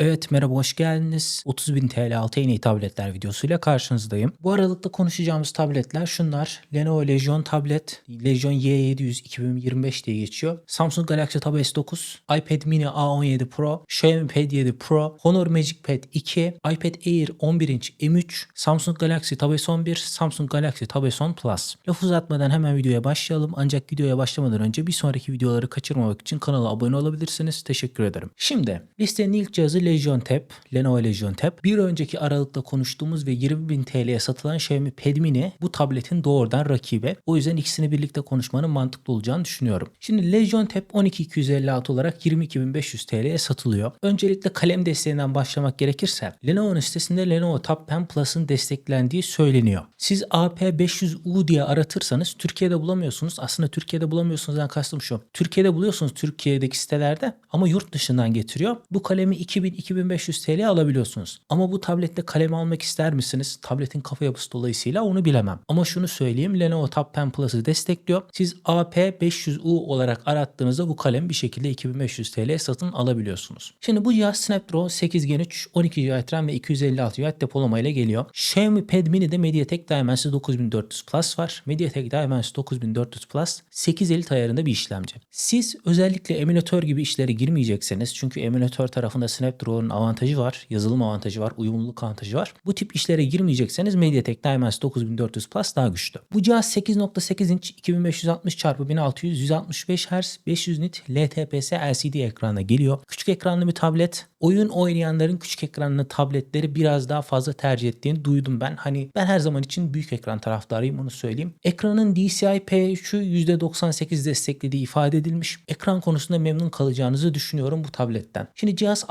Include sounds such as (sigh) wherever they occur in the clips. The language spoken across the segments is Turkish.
Evet merhaba hoş geldiniz. 30.000 TL altı en iyi tabletler videosuyla karşınızdayım. Bu aralıkta konuşacağımız tabletler şunlar. Lenovo Legion tablet, Legion Y700 2025 diye geçiyor. Samsung Galaxy Tab S9, iPad mini A17 Pro, Xiaomi Pad 7 Pro, Honor Magic Pad 2, iPad Air 11 inç M3, Samsung Galaxy Tab S11, Samsung Galaxy Tab S10 Plus. Laf uzatmadan hemen videoya başlayalım. Ancak videoya başlamadan önce bir sonraki videoları kaçırmamak için kanala abone olabilirsiniz. Teşekkür ederim. Şimdi listenin ilk cihazı Legion Tab, Lenovo Legion Tab. Bir önceki aralıkta konuştuğumuz ve 20.000 TL'ye satılan Xiaomi Pad Mini bu tabletin doğrudan rakibi. O yüzden ikisini birlikte konuşmanın mantıklı olacağını düşünüyorum. Şimdi Legion Tab 12256 olarak 22.500 TL'ye satılıyor. Öncelikle kalem desteğinden başlamak gerekirse Lenovo'nun sitesinde Lenovo Tab Pen Plus'ın desteklendiği söyleniyor. Siz AP500U diye aratırsanız Türkiye'de bulamıyorsunuz. Aslında Türkiye'de bulamıyorsunuzdan kastım şu. Türkiye'de buluyorsunuz Türkiye'deki sitelerde ama yurt dışından getiriyor. Bu kalemi 2000-2500 TL alabiliyorsunuz. Ama bu tablette kalem almak ister misiniz? Tabletin kafa yapısı dolayısıyla onu bilemem. Ama şunu söyleyeyim Lenovo Tab Pen Plus'ı destekliyor. Siz AP500U olarak arattığınızda bu kalem bir şekilde 2500 TL satın alabiliyorsunuz. Şimdi bu cihaz Snapdragon 8 Gen 3, 12 GB RAM ve 256 GB depolama ile geliyor. Xiaomi Pad Mini'de MediaTek Dimensity 9400 Plus var. MediaTek Dimensity 9400 Plus 850 ayarında bir işlemci. Siz özellikle emülatör gibi işlere girmeyecekseniz çünkü emülatör tarafında Snapdragon'un avantajı var, yazılım avantajı var, uyumluluk avantajı var. Bu tip işlere girmeyecekseniz MediaTek Dimensity 9400 Plus daha güçlü. Bu cihaz 8.8 inç 2560 x 1600 165 Hz 500 nit LTPS LCD ekranla geliyor. Küçük ekranlı bir tablet. Oyun oynayanların küçük ekranlı tabletleri biraz daha fazla tercih ettiğini duydum ben. Hani ben her zaman için büyük ekran taraftarıyım onu söyleyeyim. Ekranın DCI-P3'ü %98 desteklediği ifade edilmiş. Ekran konusunda memnun kalacağınızı düşünüyorum bu tabletten. Şimdi cihaz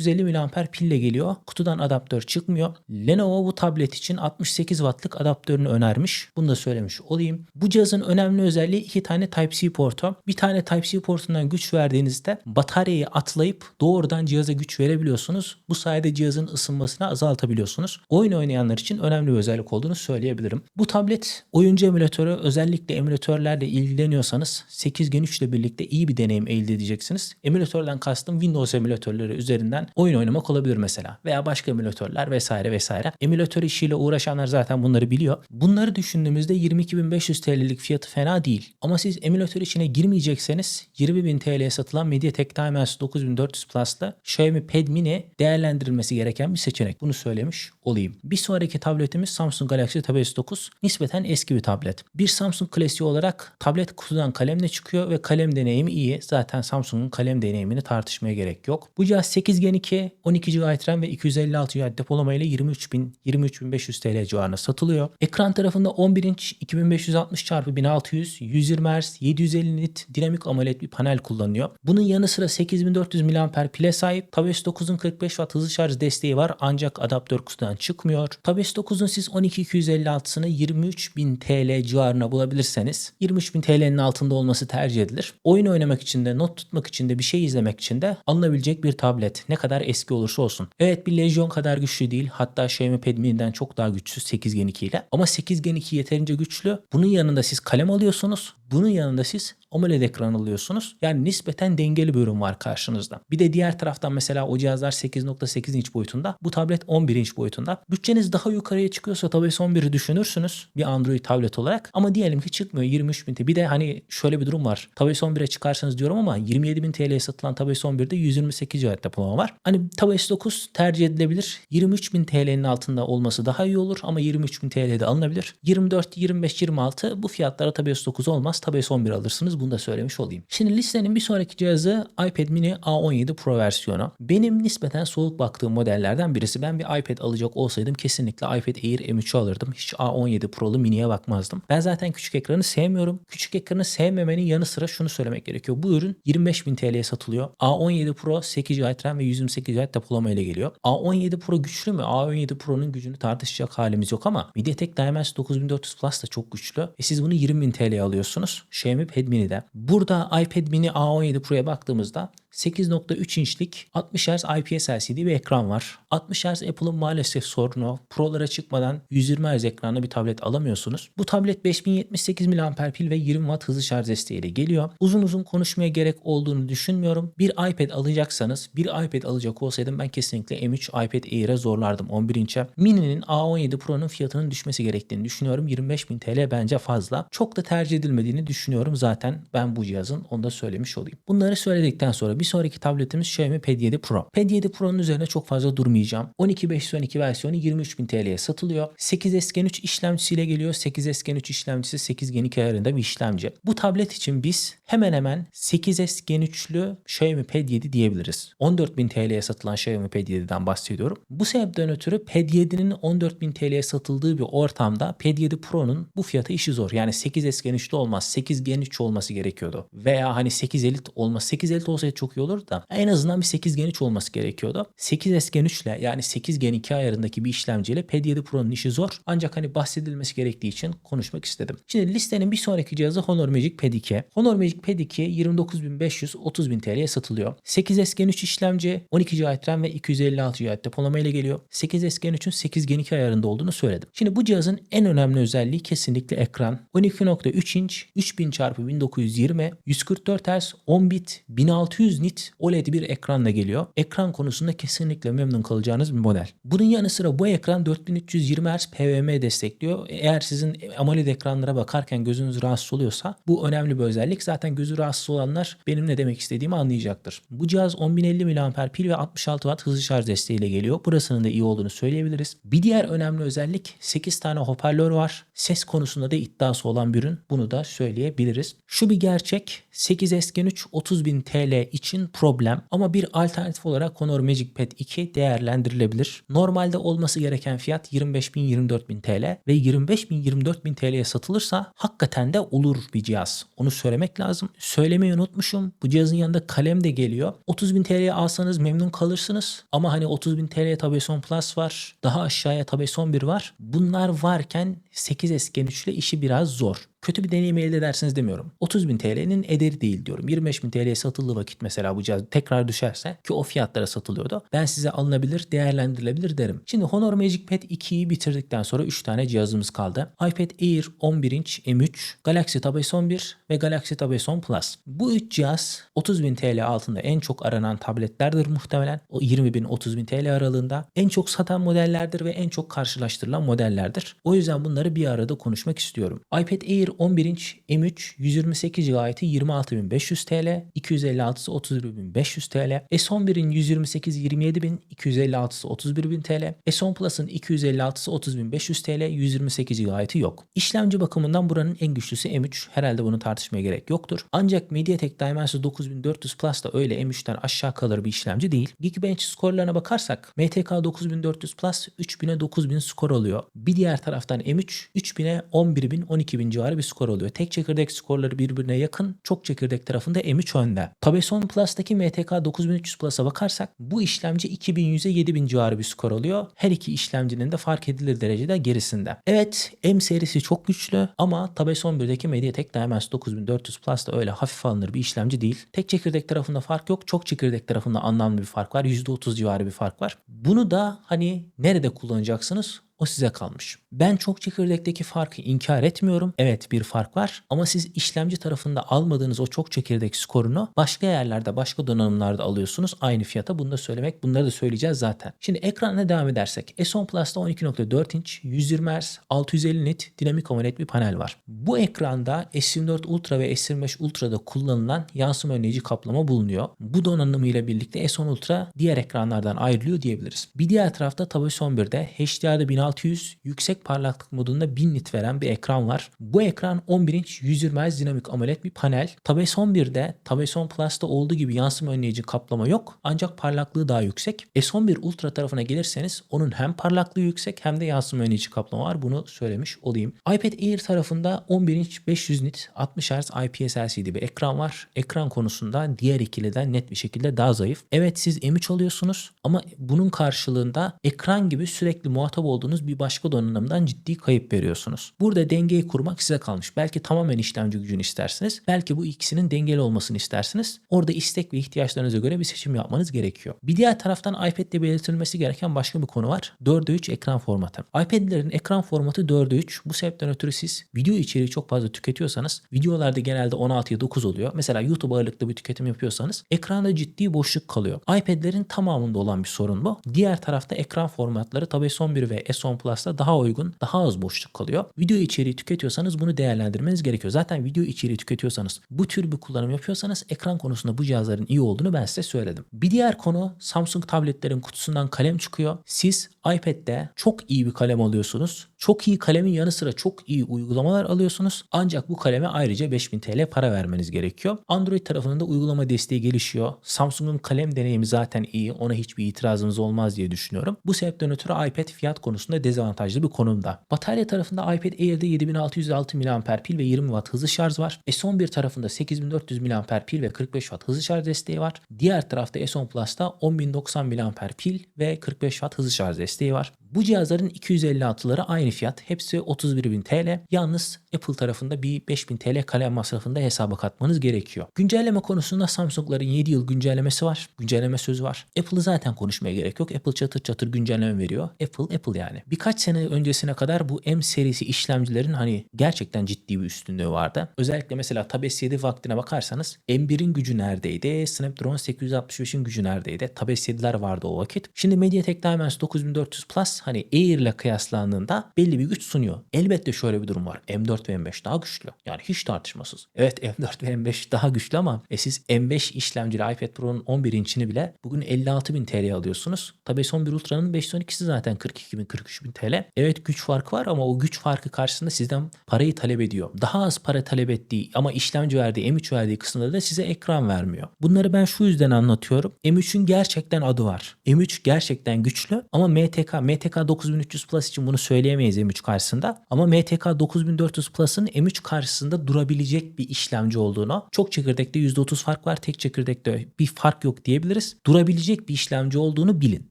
6550 mAh pille geliyor. Kutudan adaptör çıkmıyor. Lenovo bu tablet için 68 wattlık adaptörünü önermiş. Bunu da söylemiş olayım. Bu cihazın önemli özelliği iki tane Type-C portu. Bir tane Type-C portundan güç verdiğinizde bataryayı atlayıp doğrudan cihaza güç verebiliyorsunuz. Bu sayede cihazın ısınmasını azaltabiliyorsunuz. Oyun oynayanlar için önemli bir özellik olduğunu söyleyebilirim. Bu tablet oyuncu emülatörü özellikle emülatörlerle ilgileniyorsanız 8 Gen 3 ile birlikte iyi bir deneyim elde edeceksiniz. Emülatörden kastım Windows emülatörleri üzerinden oyun oynamak olabilir mesela veya başka emülatörler vesaire vesaire. Emülatör işiyle uğraşanlar zaten bunları biliyor. Bunları düşündüğümüzde 22.500 TL'lik fiyatı fena değil. Ama siz emülatör içine girmeyecekseniz 20.000 TL'ye satılan MediaTek Dimensity 9400 Plus'ta Xiaomi Pad Mini değerlendirilmesi gereken bir seçenek. Bunu söylemiş olayım. Bir sonraki tabletimiz Samsung Galaxy Tab S9. Nispeten eski bir tablet. Bir Samsung klasiği olarak tablet kutudan kalemle çıkıyor ve kalem deneyimi iyi. Zaten Samsung'un kalem deneyimini tartışmaya gerek yok. Bu cihaz 8 Gen 2, 12 GB RAM ve 256 GB depolama ile 23.000 23.500 TL civarında satılıyor. Ekran tarafında 11 inç 2560 x 1600 120 Hz 750 nit dinamik AMOLED bir panel kullanıyor. Bunun yanı sıra 8400 mAh pile sahip. Tab S9'un 45 Watt hızlı şarj desteği var ancak adaptör kutudan çıkmıyor. Tab S9'un siz 12256'sını 23.000 TL civarına bulabilirseniz 23.000 TL'nin altında olması tercih edilir. Oyun oynamak için de not tutmak için de bir şey izlemek için de alınabilecek bir tablet. Ne kadar eski olursa olsun. Evet bir Legion kadar güçlü değil. Hatta Xiaomi Pad Mini'den çok daha güçsüz 8 Gen 2 ile. Ama 8 Gen 2 yeterince güçlü. Bunun yanında siz kalem alıyorsunuz. Bunun yanında siz AMOLED ekran alıyorsunuz. Yani nispeten dengeli bir ürün var karşınızda. Bir de diğer taraftan mesela o cihazlar 8.8 inç boyutunda. Bu tablet 11 inç boyutunda. Bütçeniz daha yukarıya çıkıyorsa tabii S11'i düşünürsünüz bir Android tablet olarak. Ama diyelim ki çıkmıyor 23 bin TL. Bir de hani şöyle bir durum var. Tabii S11'e çıkarsanız diyorum ama 27 bin TL'ye satılan Tabii S11'de 128 GB depolama var. Hani Tabii S9 tercih edilebilir. 23 bin TL'nin altında olması daha iyi olur ama 23 bin TL'de alınabilir. 24, 25, 26 bu fiyatlara Tabii S9 olmaz. Tabii S11 alırsınız. Bunu da söylemiş olayım. Şimdi listenin bir sonraki cihazı iPad mini A17 Pro versiyonu. Benim nispeten soğuk baktığım modellerden birisi. Ben bir iPad alacak olsaydım kesinlikle iPad Air M3'ü alırdım. Hiç A17 Pro'lu miniye bakmazdım. Ben zaten küçük ekranı sevmiyorum. Küçük ekranı sevmemenin yanı sıra şunu söylemek gerekiyor. Bu ürün 25.000 TL'ye satılıyor. A17 Pro 8 GB RAM ve 128 GB depolama ile geliyor. A17 Pro güçlü mü? A17 Pro'nun gücünü tartışacak halimiz yok ama MediaTek Dimensity 9400 Plus da çok güçlü. E siz bunu 20.000 TL'ye alıyorsunuz. Xiaomi Pad Mini'de. Burada iPad Mini A17 Pro'ya baktığımızda 8.3 inçlik 60 Hz IPS LCD bir ekran var. 60 Hz Apple'ın maalesef sorunu. Pro'lara çıkmadan 120 Hz ekranlı bir tablet alamıyorsunuz. Bu tablet 5078 mAh pil ve 20 Watt hızlı şarj desteğiyle geliyor. Uzun uzun konuşmaya gerek olduğunu düşünmüyorum. Bir iPad alacaksanız, bir iPad alacak olsaydım ben kesinlikle M3 iPad Air'e zorlardım 11 inçe. Mini'nin A17 Pro'nun fiyatının düşmesi gerektiğini düşünüyorum. 25.000 TL bence fazla. Çok da tercih edilmediğini düşünüyorum zaten ben bu cihazın onu da söylemiş olayım. Bunları söyledikten sonra bir sonraki tabletimiz Xiaomi Pad 7 Pro. Pad 7 Pro'nun üzerine çok fazla durmayacağım. 12512 versiyonu 23.000 TL'ye satılıyor. 8S Gen 3 işlemcisiyle geliyor. 8S Gen 3 işlemcisi 8 Gen 2 ayarında bir işlemci. Bu tablet için biz hemen hemen 8S Gen 3'lü Xiaomi Pad 7 diyebiliriz. 14.000 TL'ye satılan Xiaomi Pad 7'den bahsediyorum. Bu sebepten ötürü Pad 7'nin 14.000 TL'ye satıldığı bir ortamda Pad 7 Pro'nun bu fiyatı işi zor. Yani 8S Gen 3'te olmaz. 8 Gen 3 olması gerekiyordu. Veya hani 8 Elite olması. 8 Elite olsaydı çok iyi olur da en azından bir 8 Gen 3 olması gerekiyordu. 8S Gen 3 ile yani 8 Gen 2 ayarındaki bir işlemciyle Pad 7 Pro'nun işi zor. Ancak hani bahsedilmesi gerektiği için konuşmak istedim. Şimdi listenin bir sonraki cihazı Honor Magic Pad 2. Honor Magic Pad 2 29.500 30.000 TL'ye satılıyor. 8S Gen 3 işlemci 12 GB RAM ve 256 GB depolama ile geliyor. 8S Gen 3'ün 8 Gen 2 ayarında olduğunu söyledim. Şimdi bu cihazın en önemli özelliği kesinlikle ekran. 12.3 inç 3000 x 1920 144 Hz 10 bit 1600 nit OLED bir ekranla geliyor. Ekran konusunda kesinlikle memnun kalacağınız bir model. Bunun yanı sıra bu ekran 4320 Hz PWM destekliyor. Eğer sizin AMOLED ekranlara bakarken gözünüz rahatsız oluyorsa bu önemli bir özellik. Zaten gözü rahatsız olanlar benim ne demek istediğimi anlayacaktır. Bu cihaz 10.050 mAh pil ve 66 Watt hızlı şarj desteğiyle geliyor. Burasının da iyi olduğunu söyleyebiliriz. Bir diğer önemli özellik 8 tane hoparlör var. Ses konusunda da iddiası olan bir ürün. Bunu da söyleyebiliriz. Şu bir gerçek. 8S Gen 3 30.000 TL için problem ama bir alternatif olarak Honor Magic Pad 2 değerlendirilebilir. Normalde olması gereken fiyat 25.000-24.000 TL ve 25.000-24.000 TL'ye satılırsa hakikaten de olur bir cihaz. Onu söylemek lazım. Söylemeyi unutmuşum. Bu cihazın yanında kalem de geliyor. 30.000 TL'ye alsanız memnun kalırsınız. Ama hani 30.000 TL'ye Tab S10 Plus var. Daha aşağıya Tab S11 var. Bunlar varken 8S Gen 3 ile işi biraz zor kötü bir deneyim elde edersiniz demiyorum. 30 bin TL'nin ederi değil diyorum. 25 bin TL'ye satıldığı vakit mesela bu cihaz tekrar düşerse ki o fiyatlara satılıyordu. Ben size alınabilir, değerlendirilebilir derim. Şimdi Honor Magic Pad 2'yi bitirdikten sonra 3 tane cihazımız kaldı. iPad Air 11 inç M3, Galaxy Tab S11 ve Galaxy Tab S10 Plus. Bu 3 cihaz 30 bin TL altında en çok aranan tabletlerdir muhtemelen. O 20 bin 30 bin TL aralığında. En çok satan modellerdir ve en çok karşılaştırılan modellerdir. O yüzden bunları bir arada konuşmak istiyorum. iPad Air 11 inç M3 128 GB 26.500 TL, 256'sı 31.500 TL, S11'in 128 27.000, 256'sı 31.000 TL, S10 Plus'ın 256'sı 30.500 TL, 128 GB yok. İşlemci bakımından buranın en güçlüsü M3. Herhalde bunu tartışmaya gerek yoktur. Ancak MediaTek Dimensity 9400 Plus da öyle M3'ten aşağı kalır bir işlemci değil. Geekbench skorlarına bakarsak MTK 9400 Plus 3000'e 9000 skor alıyor. Bir diğer taraftan M3 3000'e 11000 12000 civarı bir skor oluyor. Tek çekirdek skorları birbirine yakın. Çok çekirdek tarafında M3 önde. Tabeson Plus'taki MTK 9300 Plus'a bakarsak bu işlemci 2100'e 7000 civarı bir skor alıyor. Her iki işlemcinin de fark edilir derecede gerisinde. Evet M serisi çok güçlü ama Tabeson 1'deki MediaTek Dimensity 9400 Plus da öyle hafif alınır bir işlemci değil. Tek çekirdek tarafında fark yok. Çok çekirdek tarafında anlamlı bir fark var. %30 civarı bir fark var. Bunu da hani nerede kullanacaksınız? O size kalmış. Ben çok çekirdekteki farkı inkar etmiyorum. Evet bir fark var ama siz işlemci tarafında almadığınız o çok çekirdek skorunu başka yerlerde başka donanımlarda alıyorsunuz aynı fiyata. Bunu da söylemek bunları da söyleyeceğiz zaten. Şimdi ekrana devam edersek S10 Plus'ta 12.4 inç 120 Hz 650 nit dinamik AMOLED bir panel var. Bu ekranda S24 Ultra ve S25 Ultra'da kullanılan yansıma önleyici kaplama bulunuyor. Bu donanımıyla birlikte S10 Ultra diğer ekranlardan ayrılıyor diyebiliriz. Bir diğer tarafta Tab S11'de HDR'da 1600 yüksek parlaklık modunda 1000 nit veren bir ekran var. Bu ekran 11 inç 120 Hz dinamik AMOLED bir panel. Tab S11'de Tab S10 Plus'ta olduğu gibi yansıma önleyici kaplama yok ancak parlaklığı daha yüksek. S11 Ultra tarafına gelirseniz onun hem parlaklığı yüksek hem de yansıma önleyici kaplama var. Bunu söylemiş olayım. iPad Air tarafında 11 inç 500 nit 60 Hz IPS LCD bir ekran var. Ekran konusunda diğer ikiliden net bir şekilde daha zayıf. Evet siz M3 alıyorsunuz ama bunun karşılığında ekran gibi sürekli muhatap olduğunuz bir başka donanımda tarafından ciddi kayıp veriyorsunuz. Burada dengeyi kurmak size kalmış. Belki tamamen işlemci gücünü istersiniz. Belki bu ikisinin dengeli olmasını istersiniz. Orada istek ve ihtiyaçlarınıza göre bir seçim yapmanız gerekiyor. Bir diğer taraftan iPad'de belirtilmesi gereken başka bir konu var. 4'e 3 ekran formatı. iPad'lerin ekran formatı 4'e 3. Bu sebepten ötürü siz video içeriği çok fazla tüketiyorsanız videolarda genelde 16'ya 9 oluyor. Mesela YouTube ağırlıklı bir tüketim yapıyorsanız ekranda ciddi boşluk kalıyor. iPad'lerin tamamında olan bir sorun bu. Diğer tarafta ekran formatları tabi S11 ve S10 Plus'ta daha uygun, daha az boşluk kalıyor. Video içeriği tüketiyorsanız bunu değerlendirmeniz gerekiyor. Zaten video içeriği tüketiyorsanız, bu tür bir kullanım yapıyorsanız ekran konusunda bu cihazların iyi olduğunu ben size söyledim. Bir diğer konu Samsung tabletlerin kutusundan kalem çıkıyor. Siz iPad'de çok iyi bir kalem alıyorsunuz. Çok iyi kalemin yanı sıra çok iyi uygulamalar alıyorsunuz. Ancak bu kaleme ayrıca 5000 TL para vermeniz gerekiyor. Android tarafında da uygulama desteği gelişiyor. Samsung'un kalem deneyimi zaten iyi. Ona hiçbir itirazımız olmaz diye düşünüyorum. Bu sebepten ötürü iPad fiyat konusunda dezavantajlı bir konumda. Batarya tarafında iPad Air'de 7606 mAh pil ve 20 Watt hızlı şarj var. S11 tarafında 8400 mAh pil ve 45 Watt hızlı şarj desteği var. Diğer tarafta S10 Plus'ta 10090 mAh pil ve 45 Watt hızlı şarj desteği var. Bu cihazların 256'ları aynı fiyat. Hepsi 31.000 TL. Yalnız Apple tarafında bir 5000 TL kalem masrafında hesaba katmanız gerekiyor. Güncelleme konusunda Samsung'ların 7 yıl güncellemesi var. Güncelleme sözü var. Apple'ı zaten konuşmaya gerek yok. Apple çatır çatır güncelleme veriyor. Apple Apple yani. Birkaç sene öncesine kadar bu M serisi işlemcilerin hani gerçekten ciddi bir üstünlüğü vardı. Özellikle mesela Tab S7 vaktine bakarsanız M1'in gücü neredeydi? Snapdragon 865'in gücü neredeydi? Tab S7'ler vardı o vakit. Şimdi MediaTek Dimensity 9400 Plus hani Air ile kıyaslandığında belli bir güç sunuyor. Elbette şöyle bir durum var. M4 ve M5 daha güçlü. Yani hiç tartışmasız. Evet (laughs) M4 ve M5 daha güçlü ama e siz M5 işlemcili iPad Pro'nun 11 inçini bile bugün 56.000 TL alıyorsunuz. Tabii S11 Ultra'nın 512'si zaten 42.000 43.000 TL. Evet güç farkı var ama o güç farkı karşısında sizden parayı talep ediyor. Daha az para talep ettiği ama işlemci verdiği M3 verdiği kısımda da size ekran vermiyor. Bunları ben şu yüzden anlatıyorum. M3'ün gerçekten adı var. M3 gerçekten güçlü ama MTK, MTK 9300 Plus için bunu söyleyemeyiz M3 karşısında. Ama MTK 9400 Plus'ın M3 karşısında durabilecek bir işlemci olduğunu, çok çekirdekte %30 fark var, tek çekirdekte bir fark yok diyebiliriz. Durabilecek bir işlemci olduğunu bilin.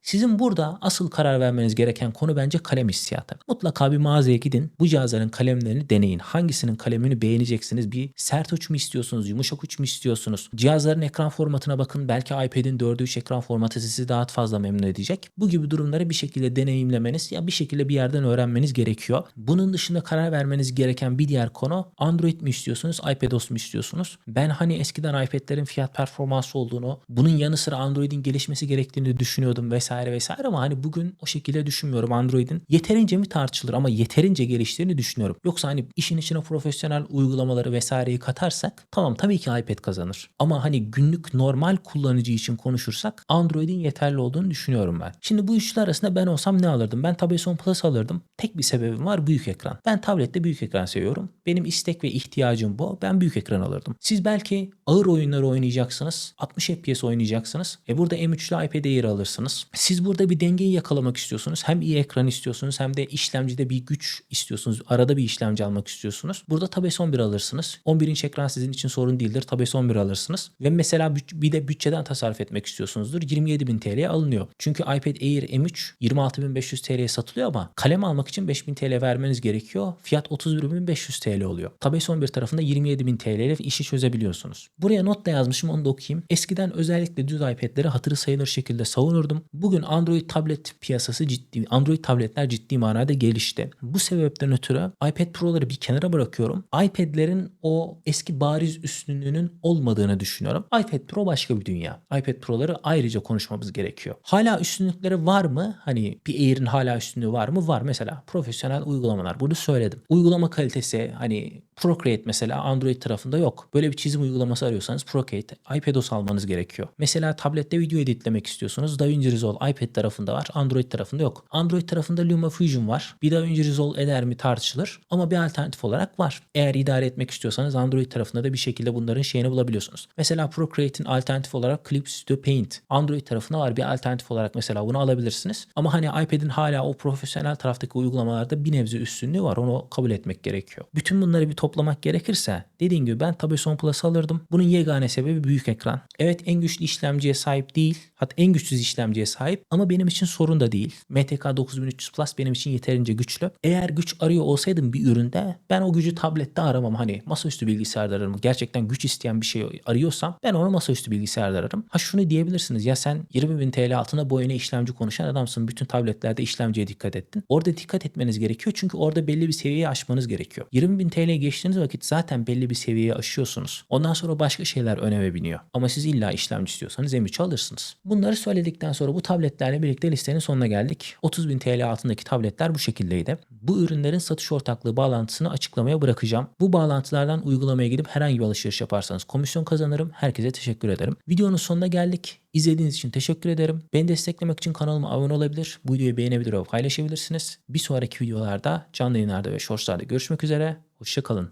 Sizin burada asıl karar vermeniz gereken konu bence kalem hissiyatı. Mutlaka bir mağazaya gidin. Bu cihazların kalemlerini deneyin. Hangisinin kalemini beğeneceksiniz? Bir sert uç mu istiyorsunuz? Yumuşak uç mu istiyorsunuz? Cihazların ekran formatına bakın. Belki iPad'in 4'ü 3 ekran formatı sizi daha fazla memnun edecek. Bu gibi durumları bir şekilde deneyimlemeniz ya bir şekilde bir yerden öğrenmeniz gerekiyor. Bunun dışında karar vermeniz gereken bir diğer konu Android mi istiyorsunuz, iPadOS mu istiyorsunuz? Ben hani eskiden iPad'lerin fiyat performansı olduğunu, bunun yanı sıra Android'in gelişmesi gerektiğini düşünüyordum vesaire vesaire ama hani bugün o şekilde düşünmüyorum. Android'in yeterince mi tartışılır ama yeterince geliştiğini düşünüyorum. Yoksa hani işin içine profesyonel uygulamaları vesaireyi katarsak tamam tabii ki iPad kazanır. Ama hani günlük normal kullanıcı için konuşursak Android'in yeterli olduğunu düşünüyorum ben. Şimdi bu üçlü arasında ben olsam ne alırdım? Ben tabii son Plus alırdım. Tek bir sebebim var büyük ekran. Ben tablette büyük ekran seviyorum. Benim istek ve ihtiyacım bu. Ben büyük ekran alırdım. Siz belki ağır oyunları oynayacaksınız. 60 FPS oynayacaksınız. E burada M3'lü iPad Air alırsınız. Siz burada bir dengeyi yakalamak istiyorsunuz. Hem iyi ekran istiyorsunuz hem de işlemcide bir güç istiyorsunuz. Arada bir işlemci almak istiyorsunuz. Burada Tab S11 alırsınız. 11 inç ekran sizin için sorun değildir. Tab S11 alırsınız. Ve mesela bir de bütçeden tasarruf etmek istiyorsunuzdur. 27.000 TL'ye alınıyor. Çünkü iPad Air M3 26.500 TL'ye satılıyor ama kalem almak için 5.000 TL vermeniz gerekiyor. Fiyat 31.500 TL oluyor. Tab S11 tarafında 27.000 TL ile işi çözebiliyorsunuz. Buraya not da yazmışım onu da okuyayım. Eskiden özellikle düz iPad'leri hatırı sayılır şekilde savunurdum. Bugün Android tablet piyasası ciddi, Android tabletler ciddi manada gelişti. Bu sebepten ötürü iPad Pro'ları bir kenara bırakıyorum. iPad'lerin o eski bariz üstünlüğünün olmadığını düşünüyorum. iPad Pro başka bir dünya. iPad Pro'ları ayrıca konuşmamız gerekiyor. Hala üstünlükleri var mı? Hani bir Air'in hala üstünlüğü var mı? Var. Mesela profesyonel uygulamalar. Bunu söyledim. Uygulama kalitesi hani Procreate mesela Android tarafında yok. Böyle bir çizim uygulaması arıyorsanız Procreate, iPadOS almanız gerekiyor. Mesela tablette video editlemek istiyorsunuz. DaVinci Resolve iPad tarafında var, Android tarafında yok. Android tarafında LumaFusion var. Bir DaVinci Resolve eder mi tartışılır ama bir alternatif olarak var. Eğer idare etmek istiyorsanız Android tarafında da bir şekilde bunların şeyini bulabiliyorsunuz. Mesela Procreate'in alternatif olarak Clip Studio Paint. Android tarafında var bir alternatif olarak mesela bunu alabilirsiniz. Ama hani iPad'in hala o profesyonel taraftaki uygulamalarda bir nebze üstünlüğü var. Onu kabul etmek gerekiyor. Bütün bunları bir top toplamak gerekirse dediğim gibi ben Tablet 10 Plus alırdım. Bunun yegane sebebi büyük ekran. Evet en güçlü işlemciye sahip değil. Hatta en güçsüz işlemciye sahip ama benim için sorun da değil. MTK 9300 Plus benim için yeterince güçlü. Eğer güç arıyor olsaydım bir üründe ben o gücü tablette aramam. Hani masaüstü bilgisayarda ararım. Gerçekten güç isteyen bir şey arıyorsam ben onu masaüstü bilgisayarda ararım. Ha şunu diyebilirsiniz ya sen 20.000 TL altına bu oyuna işlemci konuşan adamsın. Bütün tabletlerde işlemciye dikkat ettin. Orada dikkat etmeniz gerekiyor çünkü orada belli bir seviyeyi aşmanız gerekiyor. 20.000 TL geçtiğiniz vakit zaten belli bir seviyeyi aşıyorsunuz. Ondan sonra başka şeyler öneme biniyor. Ama siz illa işlemci istiyorsanız M3 alırsınız. Bunları söyledikten sonra bu tabletlerle birlikte listenin sonuna geldik. 30.000 TL altındaki tabletler bu şekildeydi. Bu ürünlerin satış ortaklığı bağlantısını açıklamaya bırakacağım. Bu bağlantılardan uygulamaya gidip herhangi bir alışveriş yaparsanız komisyon kazanırım. Herkese teşekkür ederim. Videonun sonuna geldik. İzlediğiniz için teşekkür ederim. Beni desteklemek için kanalıma abone olabilir, bu videoyu beğenebilir ve paylaşabilirsiniz. Bir sonraki videolarda canlı yayınlarda ve shortslarda görüşmek üzere. Hoşçakalın.